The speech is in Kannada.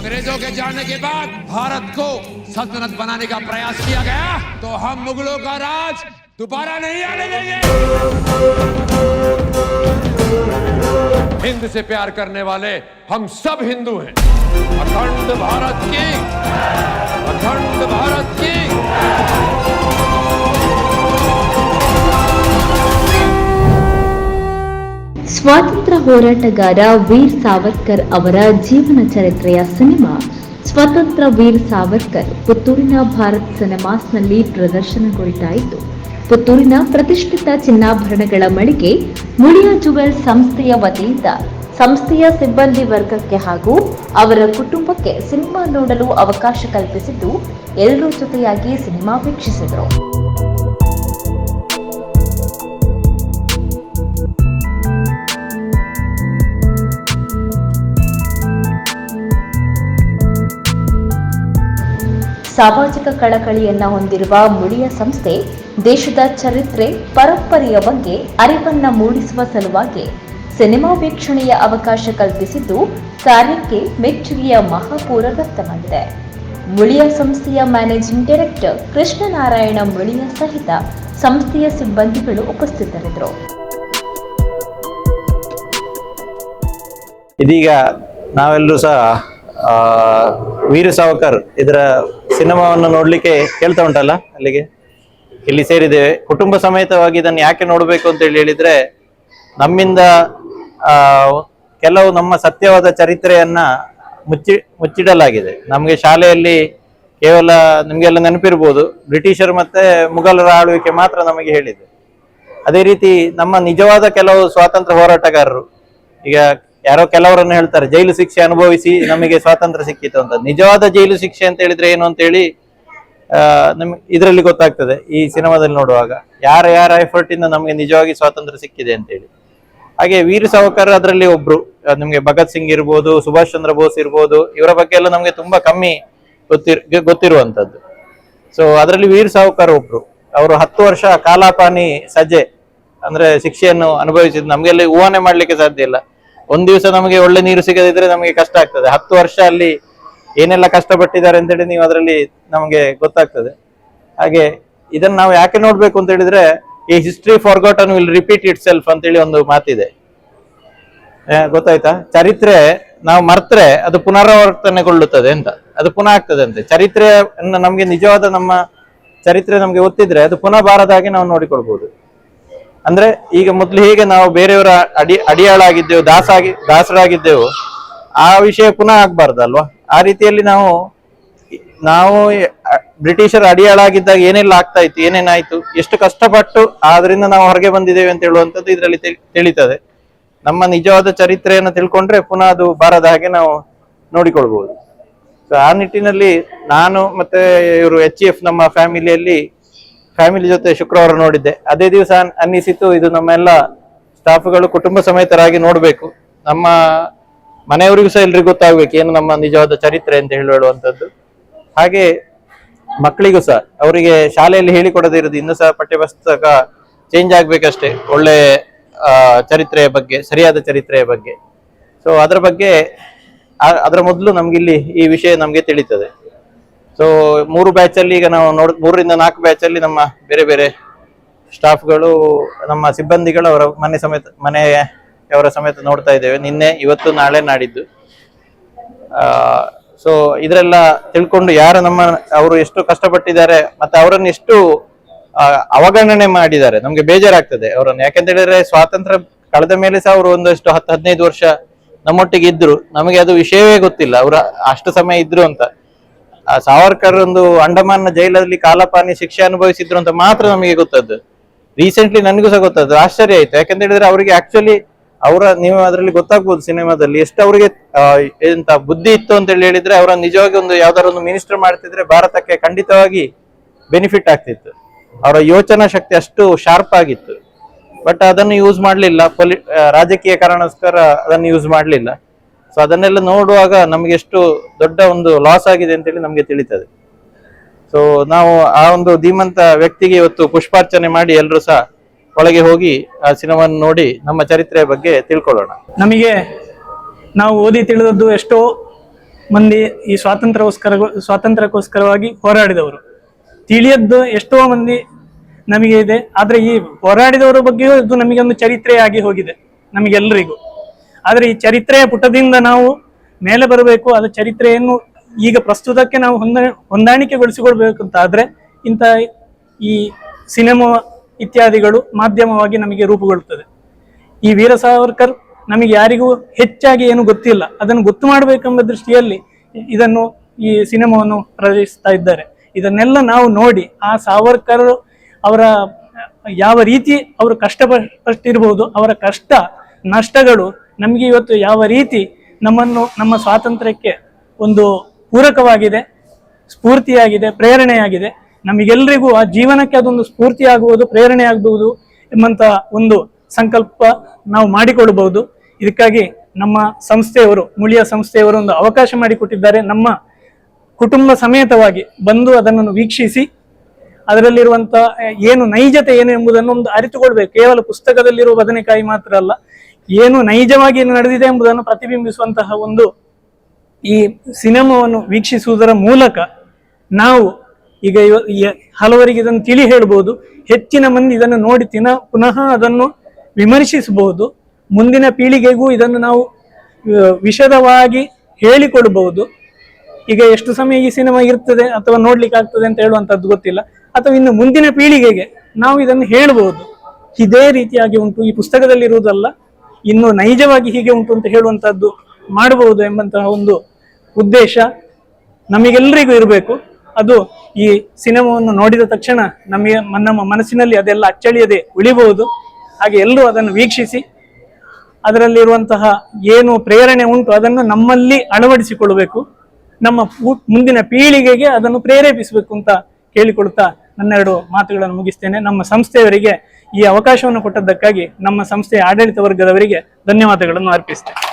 अंग्रेज़ों के जाने के बाद भारत को सल्तनत बनाने का प्रयास किया गया तो हम मुगलों का राज दोबारा नहीं आने देंगे। हिंद से प्यार करने वाले हम सब हिंदू हैं। अखंड भारत की, अखंड भारत की। ಸ್ವಾತಂತ್ರ್ಯ ಹೋರಾಟಗಾರ ವೀರ್ ಸಾವರ್ಕರ್ ಅವರ ಜೀವನ ಚರಿತ್ರೆಯ ಸಿನಿಮಾ ಸ್ವತಂತ್ರ ವೀರ್ ಸಾವರ್ಕರ್ ಪುತ್ತೂರಿನ ಭಾರತ್ ಸಿನಿಮಾಸ್ನಲ್ಲಿ ಪ್ರದರ್ಶನಗೊಳ್ತಾ ಇತ್ತು ಪುತ್ತೂರಿನ ಪ್ರತಿಷ್ಠಿತ ಚಿನ್ನಾಭರಣಗಳ ಮಳಿಗೆ ಮುಳಿಯ ಜುವೆಲ್ ಸಂಸ್ಥೆಯ ವತಿಯಿಂದ ಸಂಸ್ಥೆಯ ಸಿಬ್ಬಂದಿ ವರ್ಗಕ್ಕೆ ಹಾಗೂ ಅವರ ಕುಟುಂಬಕ್ಕೆ ಸಿನಿಮಾ ನೋಡಲು ಅವಕಾಶ ಕಲ್ಪಿಸಿದ್ದು ಎಲ್ಲರೂ ಜೊತೆಯಾಗಿ ಸಿನಿಮಾ ವೀಕ್ಷಿಸಿದರು. ಸಾಮಾಜಿಕ ಕಳಕಳಿಯನ್ನ ಹೊಂದಿರುವ ಮುಳಿಯ ಸಂಸ್ಥೆ ದೇಶದ ಚರಿತ್ರೆ, ಪರಂಪರೆಯ ಬಗ್ಗೆ ಅರಿವನ್ನ ಮೂಡಿಸುವ ಸಲುವಾಗಿ ಸಿನಿಮಾ ವೀಕ್ಷಣೆಯ ಅವಕಾಶ ಕಲ್ಪಿಸಿದ್ದು ಕಾರ್ಯಕ್ಕೆ ಮೆಚ್ಚುಗೆಯ ಮಹಾಪೂರ ವ್ಯಕ್ತವಾಗಿದೆ. ಮುಳಿಯ ಸಂಸ್ಥೆಯ ಮ್ಯಾನೇಜಿಂಗ್ ಡೈರೆಕ್ಟರ್ ಕೃಷ್ಣನಾರಾಯಣ ಮುಳಿಯ ಸಹಿತ ಸಂಸ್ಥೆಯ ಸಿಬ್ಬಂದಿಗಳು ಉಪಸ್ಥಿತರಿದ್ದರು. ಇದೀಗ ನಾವೆಲ್ಲರೂ ಸಹ ವೀರ ಸಾವರ್ಕರ್ ಇದರ ಸಿನಿಮಾವನ್ನು ನೋಡ್ಲಿಕ್ಕೆ ಕೇಳ್ತಾ ಉಂಟಲ್ಲ ಅಲ್ಲಿಗೆ? ಇಲ್ಲಿ ಸೇರಿದ್ದೇವೆ. ಕುಟುಂಬ ಸಮೇತವಾಗಿ ಇದನ್ನು ಯಾಕೆ ನೋಡಬೇಕು ಅಂತ ಹೇಳಿ ಹೇಳಿದ್ರೆ, ನಮ್ಮಿಂದ ಕೆಲವು ನಮ್ಮ ಸತ್ಯವಾದ ಚರಿತ್ರೆಯನ್ನ ಮುಚ್ಚಿ, ಮುಚ್ಚಿಡಲಾಗಿದೆ. ನಮಗೆ ಶಾಲೆಯಲ್ಲಿ ಕೇವಲ ನಿಮಗೆಲ್ಲ ನೆನಪಿರ್ಬೋದು, ಬ್ರಿಟಿಷರು ಮತ್ತೆ ಮುಘಲರ ಆಳ್ವಿಕೆ ಮಾತ್ರ ನಮಗೆ ಹೇಳಿದೆ ಅದೇ ರೀತಿ ನಮ್ಮ ನಿಜವಾದ ಕೆಲವು ಸ್ವಾತಂತ್ರ್ಯ ಹೋರಾಟಗಾರರು, ಈಗ ಯಾರೋ ಕೆಲವರನ್ನು ಹೇಳ್ತಾರೆ, ಜೈಲು ಶಿಕ್ಷೆ ಅನುಭವಿಸಿ ನಮಗೆ ಸ್ವಾತಂತ್ರ್ಯ ಸಿಕ್ಕಿತು ಅಂತ. ನಿಜವಾದ ಜೈಲು ಶಿಕ್ಷೆ ಅಂತ ಹೇಳಿದ್ರೆ ಏನು ಅಂತ ಹೇಳಿ ಆ ನಮ್ಗೆ ಇದರಲ್ಲಿ ಗೊತ್ತಾಗ್ತದೆ ಈ ಸಿನಿಮಾದಲ್ಲಿ ನೋಡುವಾಗ. ಯಾರ ಯಾರ ಎಫರ್ಟ್ ಇಂದ ನಮಗೆ ನಿಜವಾಗಿ ಸ್ವಾತಂತ್ರ್ಯ ಸಿಕ್ಕಿದೆ ಅಂತ ಹೇಳಿ ಹಾಗೆ ವೀರ ಸಾವರ್ಕರ್ ಅದರಲ್ಲಿ ಒಬ್ರು ನಿಮ್ಗೆ ಭಗತ್ ಸಿಂಗ್ ಇರ್ಬೋದು, ಸುಭಾಷ್ ಚಂದ್ರ ಬೋಸ್ ಇರ್ಬೋದು, ಇವರ ಬಗ್ಗೆ ಎಲ್ಲ ನಮ್ಗೆ ತುಂಬಾ ಕಮ್ಮಿ ಗೊತ್ತಿರ್ ಗೊತ್ತಿರುವಂತದ್ದು. ಸೊ ಅದರಲ್ಲಿ ವೀರ್ ಸಾವ್ಕರ್ ಒಬ್ರು. ಅವರು ಹತ್ತು ವರ್ಷ ಕಾಲಾಪಾನಿ ಸಜ್ಜೆ, ಅಂದ್ರೆ ಶಿಕ್ಷೆಯನ್ನು ಅನುಭವಿಸಿದ್ ನಮ್ಗೆಲ್ಲ ಊಹನೆ ಮಾಡ್ಲಿಕ್ಕೆ ಸಾಧ್ಯ ಇಲ್ಲ. ಒಂದ್ ದಿವಸ ನಮಗೆ ಒಳ್ಳೆ ನೀರು ಸಿಗದಿದ್ರೆ ನಮಗೆ ಕಷ್ಟ ಆಗ್ತದೆ. ಹತ್ತು ವರ್ಷ ಅಲ್ಲಿ ಏನೆಲ್ಲ ಕಷ್ಟಪಟ್ಟಿದ್ದಾರೆ ಅಂತೇಳಿ ನೀವು ಅದರಲ್ಲಿ ನಮಗೆ ಗೊತ್ತಾಗ್ತದೆ. ಹಾಗೆ ಇದನ್ನ ನಾವು ಯಾಕೆ ನೋಡ್ಬೇಕು ಅಂತ ಹೇಳಿದ್ರೆ, ಈ history forgotten will repeat itself ಅಂತೇಳಿ ಒಂದು ಮಾತಿದೆ. ಗೊತ್ತಾಯ್ತಾ? ಚರಿತ್ರೆ ನಾವು ಮರ್ತ್ರೆ ಅದು ಪುನರಾವರ್ತನೆಗೊಳ್ಳುತ್ತದೆ ಅಂತ. ಅದು ಪುನಃ ಆಗ್ತದೆ ಅಂತೆ. ಚರಿತ್ರೆ ನಮ್ಗೆ ನಿಜವಾದ ನಮ್ಮ ಚರಿತ್ರೆ ನಮ್ಗೆ ಗೊತ್ತಿದ್ರೆ ಅದು ಪುನಃ ಬಾರದ ನಾವು ನೋಡಿಕೊಳ್ಬಹುದು ಅಂದ್ರೆ ಈಗ ಮೊದ್ಲು ಹೇಗೆ ನಾವು ಬೇರೆಯವರ ಅಡಿ ಅಡಿಯಾಳಾಗಿದ್ದೆವು, ದಾಸಾಗಿ ದಾಸರಾಗಿದ್ದೆವು, ಆ ವಿಷಯ ಪುನಃ ಆಗ್ಬಾರ್ದಲ್ವಾ ಆ ರೀತಿಯಲ್ಲಿ ನಾವು ನಾವು ಬ್ರಿಟಿಷರ ಅಡಿಯಾಳಾಗಿದ್ದಾಗ ಏನೆಲ್ಲ ಆಗ್ತಾ ಇತ್ತು, ಏನೇನಾಯ್ತು, ಎಷ್ಟು ಕಷ್ಟಪಟ್ಟು ಆದ್ರಿಂದ ನಾವು ಹೊರಗೆ ಬಂದಿದ್ದೇವೆ ಅಂತ ಹೇಳುವಂಥದ್ದು ಇದರಲ್ಲಿ ತಿಳ್- ತಿಳಿತದೆ. ನಮ್ಮ ನಿಜವಾದ ಚರಿತ್ರೆಯನ್ನು ತಿಳ್ಕೊಂಡ್ರೆ ಪುನಃ ಅದು ಬಾರದ ಹಾಗೆ ನಾವು ನೋಡಿಕೊಳ್ಬಹುದು. ಸೊ ಆ ನಿಟ್ಟಿನಲ್ಲಿ ನಾನು ಮತ್ತೆ ಇವರು ಎಚ್ ಎಫ್ ನಮ್ಮ ಫ್ಯಾಮಿಲಿಯಲ್ಲಿ ಫ್ಯಾಮಿಲಿ ಜೊತೆ ಶುಕ್ರವಾರ ನೋಡಿದ್ದೆ. ಅದೇ ದಿವಸ ಅನ್- ಅನ್ನಿಸಿತು, ಇದು ನಮ್ಮೆಲ್ಲ ಸ್ಟಾಫ್ಗಳು ಕುಟುಂಬ ಸಮೇತರಾಗಿ ನೋಡಬೇಕು. ನಮ್ಮ ಮನೆಯವರಿಗೂ ಸಹ ಎಲ್ರಿಗೂ ಗೊತ್ತಾಗಬೇಕು ಏನು ನಮ್ಮ ನಿಜವಾದ ಚರಿತ್ರೆ ಅಂತ ಹೇಳುವಂಥದ್ದು. ಹಾಗೆ ಮಕ್ಕಳಿಗೂ ಸಹ, ಅವರಿಗೆ ಶಾಲೆಯಲ್ಲಿ ಹೇಳಿಕೊಡದಿರೋದು ಇನ್ನೂ ಸಹ ಪಠ್ಯಪುಸ್ತಕ ಚೇಂಜ್ ಆಗಬೇಕಷ್ಟೇ, ಒಳ್ಳೆ ಚರಿತ್ರೆಯ ಬಗ್ಗೆ, ಸರಿಯಾದ ಚರಿತ್ರೆಯ ಬಗ್ಗೆ. ಸೊ ಅದರ ಬಗ್ಗೆ ಅದರ ಮೊದಲು ನಮ್ಗೆ ಇಲ್ಲಿ ಈ ವಿಷಯ ನಮಗೆ ತಿಳಿತದೆ. ಸೊ ಮೂರು ಬ್ಯಾಚ್ ಅಲ್ಲಿ ಈಗ ನಾವು ನೋಡ್, ಮೂರರಿಂದ ನಾಲ್ಕು ಬ್ಯಾಚ್ ಅಲ್ಲಿ ನಮ್ಮ ಬೇರೆ ಬೇರೆ ಸ್ಟಾಫ್ಗಳು ನಮ್ಮ ಸಿಬ್ಬಂದಿಗಳು ಅವರ ಮನೆ ಸಮೇತ ಮನೆಯವರ ಸಮೇತ ನೋಡ್ತಾ ಇದ್ದೇವೆ. ನಿನ್ನೆ, ಇವತ್ತು, ನಾಳೆ ನಾಡಿದ್ದು. ಸೊ ಇದರೆಲ್ಲ ತಿಳ್ಕೊಂಡು ಯಾರು ನಮ್ಮ, ಅವರು ಎಷ್ಟು ಕಷ್ಟಪಟ್ಟಿದ್ದಾರೆ ಮತ್ತೆ ಅವರನ್ನು ಎಷ್ಟು ಅವಗಣನೆ ಮಾಡಿದ್ದಾರೆ. ನಮ್ಗೆ ಬೇಜಾರಾಗ್ತದೆ ಅವರನ್ನು. ಯಾಕೆಂತ ಹೇಳಿದ್ರೆ ಸ್ವಾತಂತ್ರ್ಯ ಕಳೆದ ಮೇಲೆ ಸಹ ಅವರು ಒಂದಷ್ಟು ಹತ್ತು, ಹದಿನೈದು ವರ್ಷ ನಮ್ಮೊಟ್ಟಿಗೆ ಇದ್ರು. ನಮಗೆ ಅದು ವಿಷಯವೇ ಗೊತ್ತಿಲ್ಲ. ಅವರು ಅಷ್ಟು ಸಮಯ ಇದ್ರು ಅಂತ. ಆ ಸಾವರ್ಕರ್ ಒಂದು ಅಂಡಮಾನ್ನ ಜೈಲಲ್ಲಿ ಕಾಲಪಾನಿ ಶಿಕ್ಷೆ ಅನುಭವಿಸಿದ್ರು ಅಂತ ಮಾತ್ರ ನಮಗೆ ಗೊತ್ತದ್ದು. ರೀಸೆಂಟ್ಲಿ ನನಗೂ ಸಹ ಗೊತ್ತದ್ದು. ಆಶ್ಚರ್ಯ ಆಯ್ತು. ಯಾಕಂತ ಹೇಳಿದ್ರೆ ಅವರಿಗೆ ಆಕ್ಚುಲಿ ಅವರ, ನೀವು ಅದರಲ್ಲಿ ಗೊತ್ತಾಗ್ಬೋದು ಸಿನಿಮಾದಲ್ಲಿ ಎಷ್ಟು ಅವರಿಗೆ ಎಂತ ಬುದ್ಧಿ ಇತ್ತು ಅಂತ ಹೇಳಿ ಹೇಳಿದ್ರೆ ಅವರ ನಿಜವಾಗಿ ಒಂದು ಯಾವ್ದಾದ್ರು ಒಂದು ಮಿನಿಸ್ಟರ್ ಮಾಡ್ತಿದ್ರೆ ಭಾರತಕ್ಕೆ ಖಂಡಿತವಾಗಿ ಬೆನಿಫಿಟ್ ಆಗ್ತಿತ್ತು. ಅವರ ಯೋಚನಾ ಶಕ್ತಿ ಅಷ್ಟು ಶಾರ್ಪ್ ಆಗಿತ್ತು. ಬಟ್ ಅದನ್ನು ಯೂಸ್ ಮಾಡಲಿಲ್ಲ. ರಾಜಕೀಯ ಕಾರಣಕ್ಕೋಸ್ಕರ ಅದನ್ನು ಯೂಸ್ ಮಾಡಲಿಲ್ಲ. ಅದನ್ನೆಲ್ಲ ನೋಡುವಾಗ ನಮ್ಗೆ ಎಷ್ಟು ದೊಡ್ಡ ಒಂದು ಲಾಸ್ ಆಗಿದೆ ಅಂತೇಳಿ ನಮ್ಗೆ ತಿಳಿತದೆ. ಸೊ ನಾವು ಆ ಒಂದು ಧೀಮಂತ ವ್ಯಕ್ತಿಗೆ ಇವತ್ತು ಪುಷ್ಪಾರ್ಚನೆ ಮಾಡಿ ಎಲ್ಲರೂ ಸಹ ಒಳಗೆ ಹೋಗಿ ಆ ಸಿನಿಮಾವನ್ನು ನೋಡಿ ನಮ್ಮ ಚರಿತ್ರೆಯ ಬಗ್ಗೆ ತಿಳ್ಕೊಳ್ಳೋಣ. ನಮಗೆ ನಾವು ಓದಿ ತಿಳಿದದ್ದು ಎಷ್ಟೋ ಮಂದಿ ಈ ಸ್ವಾತಂತ್ರ್ಯಕ್ಕೋಸ್ಕರ ಸ್ವಾತಂತ್ರ್ಯಕ್ಕೋಸ್ಕರವಾಗಿ ಹೋರಾಡಿದವರು. ತಿಳಿಯದ್ದು ಎಷ್ಟೋ ಮಂದಿ ನಮಗೆ ಇದೆ, ಆದರೆ ಈ ಹೋರಾಡಿದವರ ಬಗ್ಗೆಯೂ ಇದು ನಮಗೆ ಒಂದು ಚರಿತ್ರೆಯಾಗಿ ಹೋಗಿದೆ ನಮಗೆಲ್ಲರಿಗೂ ಆದ್ರೆ ಈ ಚರಿತ್ರೆಯ ಪುಟದಿಂದ ನಾವು ಮೇಲೆ ಬರಬೇಕು, ಅದ ಚರಿತ್ರೆಯನ್ನು ಈಗ ಪ್ರಸ್ತುತಕ್ಕೆ ನಾವು ಹೊಂದ ಹೊಂದಾಣಿಕೆಗೊಳಿಸಿಕೊಳ್ಬೇಕು ಅಂತ ಆದ್ರೆ ಇಂಥ ಈ ಸಿನಿಮಾ ಇತ್ಯಾದಿಗಳು ಮಾಧ್ಯಮವಾಗಿ ನಮಗೆ ರೂಪುಗೊಳ್ಳುತ್ತದೆ ಈ ವೀರ ಸಾವರ್ಕರ್ ನಮಗೆ ಯಾರಿಗೂ ಹೆಚ್ಚಾಗಿ ಏನು ಗೊತ್ತಿಲ್ಲ, ಅದನ್ನು ಗೊತ್ತು ಮಾಡಬೇಕೆಂಬ ದೃಷ್ಟಿಯಲ್ಲಿ ಇದನ್ನು ಈ ಸಿನಿಮಾವನ್ನು ಪ್ರದರ್ಶಿಸ್ತಾ ಇದ್ದಾರೆ. ಇದನ್ನೆಲ್ಲ ನಾವು ನೋಡಿ ಆ ಸಾವರ್ಕರ್ ಅವರ ಯಾವ ರೀತಿ ಅವರು ಕಷ್ಟಪಟ್ಟಿರ್ಬೋದು, ಅವರ ಕಷ್ಟ ನಷ್ಟಗಳು ನಮಗೆ ಇವತ್ತು ಯಾವ ರೀತಿ ನಮ್ಮನ್ನು, ನಮ್ಮ ಸ್ವಾತಂತ್ರ್ಯಕ್ಕೆ ಒಂದು ಪೂರಕವಾಗಿದೆ, ಸ್ಫೂರ್ತಿಯಾಗಿದೆ, ಪ್ರೇರಣೆಯಾಗಿದೆ ನಮಗೆಲ್ಲರಿಗೂ ಆ ಜೀವನಕ್ಕೆ ಅದೊಂದು ಸ್ಫೂರ್ತಿಯಾಗುವುದು ಪ್ರೇರಣೆ ಆಗಬಹುದು ಎಂಬಂತ ಒಂದು ಸಂಕಲ್ಪ ನಾವು ಮಾಡಿಕೊಳ್ಳಬಹುದು. ಇದಕ್ಕಾಗಿ ನಮ್ಮ ಸಂಸ್ಥೆಯವರು, ಮುಳಿಯ ಸಂಸ್ಥೆಯವರು ಒಂದು ಅವಕಾಶ ಮಾಡಿಕೊಟ್ಟಿದ್ದಾರೆ. ನಮ್ಮ ಕುಟುಂಬ ಸಮೇತವಾಗಿ ಬಂದು ಅದನ್ನು ವೀಕ್ಷಿಸಿ, ಅದರಲ್ಲಿರುವಂತ ಏನು ನೈಜತೆ ಏನು ಎಂಬುದನ್ನು ಒಂದು ಅರಿತುಕೊಳ್ಬೇಕು. ಕೇವಲ ಪುಸ್ತಕದಲ್ಲಿರುವ ಬದನೆಕಾಯಿ ಮಾತ್ರ ಅಲ್ಲ ಏನು ನೈಜವಾಗಿ ಏನು ನಡೆದಿದೆ ಎಂಬುದನ್ನು ಪ್ರತಿಬಿಂಬಿಸುವಂತಹ ಒಂದು ಈ ಸಿನಿಮಾವನ್ನು ವೀಕ್ಷಿಸುವುದರ ಮೂಲಕ ನಾವು ಈಗ ಹಲವರಿಗೆ ಇದನ್ನು ತಿಳಿ ಹೇಳ್ಬೋದು. ಹೆಚ್ಚಿನ ಮಂದಿ ಇದನ್ನು ನೋಡಿ ತಿನ ಪುನಃ ಅದನ್ನು ವಿಮರ್ಶಿಸಬಹುದು. ಮುಂದಿನ ಪೀಳಿಗೆಗೂ ಇದನ್ನು ನಾವು ವಿಷದವಾಗಿ ಹೇಳಿಕೊಡಬಹುದು ಈಗ ಎಷ್ಟು ಸಮಯ ಈ ಸಿನಿಮಾ ಇರ್ತದೆ ಅಥವಾ ನೋಡ್ಲಿಕ್ಕೆ ಆಗ್ತದೆ ಅಂತ ಹೇಳುವಂಥದ್ದು ಗೊತ್ತಿಲ್ಲ. ಅಥವಾ ಇನ್ನು ಮುಂದಿನ ಪೀಳಿಗೆಗೆ ನಾವು ಇದನ್ನು ಹೇಳಬಹುದು ಇದೇ ರೀತಿಯಾಗಿ ಉಂಟು. ಈ ಪುಸ್ತಕದಲ್ಲಿ ಇರುವುದಲ್ಲ ಇನ್ನು ನೈಜವಾಗಿ ಹೀಗೆ ಉಂಟು ಅಂತ ಹೇಳುವಂತಹದ್ದು ಮಾಡಬಹುದು ಎಂಬಂತಹ ಒಂದು ಉದ್ದೇಶ ನಮಗೆಲ್ಲರಿಗೂ ಇರಬೇಕು. ಅದು ಈ ಸಿನಿಮಾವನ್ನು ನೋಡಿದ ತಕ್ಷಣ ನಮಗೆ ನಮ್ಮ ಮನಸ್ಸಿನಲ್ಲಿ ಅದೆಲ್ಲ ಅಚ್ಚಳಿಯದೆ ಉಳಿಬಹುದು. ಹಾಗೆ ಎಲ್ಲರೂ ಅದನ್ನು ವೀಕ್ಷಿಸಿ, ಅದರಲ್ಲಿರುವಂತಹ ಏನು ಪ್ರೇರಣೆ ಉಂಟು ಅದನ್ನು ನಮ್ಮಲ್ಲಿ ಅಳವಡಿಸಿಕೊಳ್ಳಬೇಕು. ನಮ್ಮ ಮುಂದಿನ ಪೀಳಿಗೆಗೆ ಅದನ್ನು ಪ್ರೇರೇಪಿಸಬೇಕು ಅಂತ ಕೇಳಿಕೊಳ್ತಾ ನನ್ನೆರಡು ಮಾತುಗಳನ್ನು ಮುಗಿಸ್ತೇನೆ. ನಮ್ಮ ಸಂಸ್ಥೆಯವರಿಗೆ ಈ ಅವಕಾಶವನ್ನು ಕೊಟ್ಟದ್ದಕ್ಕಾಗಿ ನಮ್ಮ ಸಂಸ್ಥೆಯ ಆಡಳಿತ ವರ್ಗದವರಿಗೆ ಧನ್ಯವಾದಗಳನ್ನು ಅರ್ಪಿಸ್ತೇನೆ.